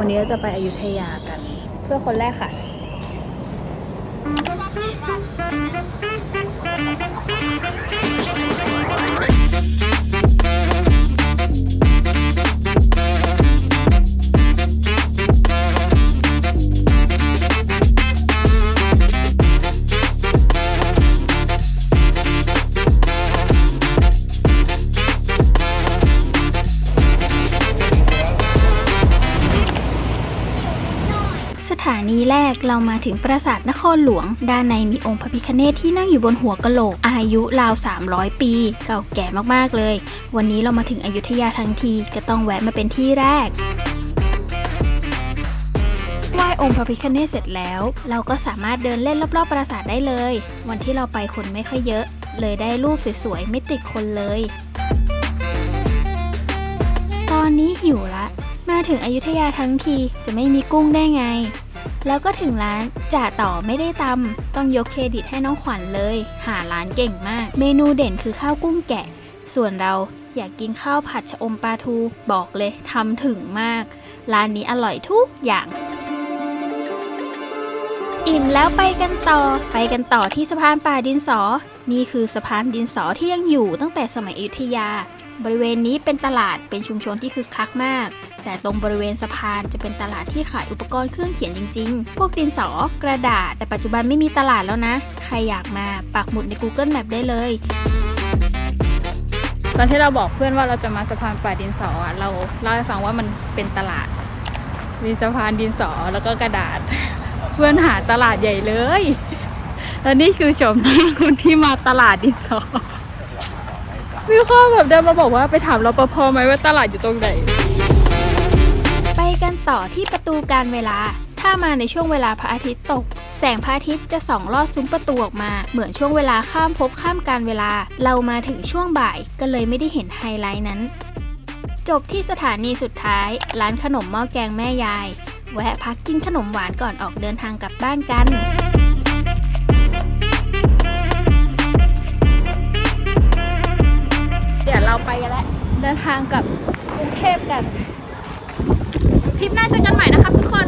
วันนี้เราจะไปอยุธยากัน เพื่อคนแรกค่ะ สถานีแรกเรามาถึงปราสาทนครหลวง ด้านในมีองค์พระพิฆเนศที่นั่งอยู่บนหัวกะโหลก อายุราว 300 ปี เก่าแก่มากๆเลย วันนี้เรามาถึงอยุธยาทั้งทีก็ต้องแวะมาเป็นที่แรกไหว้องค์พระพิฆเนศเสร็จแล้ว เราก็สามารถเดินเล่นรอบๆปราสาทได้เลย วันที่เราไปคนไม่ค่อยเยอะ เลยได้รูปสวยๆไม่ติดคนเลย ตอนนี้หิวละ มาถึงอยุธยาทั้งทีจะไม่มีกุ้งได้ไง แล้วก็ถึงร้านจ่าต่อไม่ได้ตำต้องยกเครดิตให้น้องขวัญเลย หาร้านเก่งมาก เมนูเด่นคือข้าวกุ้งแกะ ส่วนเราอยากกินข้าวผัดชะอมปลาทูบอกเลยทำถึงมาก ร้านนี้อร่อยทุกอย่าง อิ่มแล้วไปกันต่อ ไปกันต่อที่สะพานป่าดินสอ นี่คือสะพานดินสอที่ยังอยู่ตั้งแต่สมัยอยุธยา บริเวณนี้เป็นตลาดเป็นชุมชนที่คึกคักมาก แต่ตรงบริเวณสะพานจะเป็นตลาดที่ขายอุปกรณ์เครื่องเขียนจริง ๆ พวกดินสอกระดาษ แต่ปัจจุบันไม่มีตลาดแล้วนะ ใครอยากมาปักหมุดใน Google Map ได้เลยตอนที่เราบอกเพื่อนว่าเราจะมาสะพานป่าดินสออะเราเล่าให้ฟังว่ามันเป็นตลาด มีสะพานดินสอแล้วก็กระดาษ เพื่อนหาตลาดใหญ่เลย แล้วนี่คือชมหน้าคนที่มาตลาดดินสอ มีข้อแบบเดินมาบอกว่าไปถามรปภไหมว่าตลาดอยู่ตรงไหน ไปกันต่อที่ประตูการเวลา ถ้ามาในช่วงเวลาพระอาทิตย์ตก แสงพระอาทิตย์จะส่องลอดซุ้มประตูออกมา เหมือนช่วงเวลาข้ามภพข้ามการเวลา เรามาถึงช่วงบ่ายก็เลยไม่ได้เห็นไฮไลท์นั้น จบที่สถานีสุดท้าย ร้านขนมหม้อแกงแม่ยาย แวะพักกินขนมหวานก่อนออกเดินทางกลับบ้านกัน ดินทางกับกรุงเทพกันทริปหน้าเจอกันใหม่นะครับทุกคน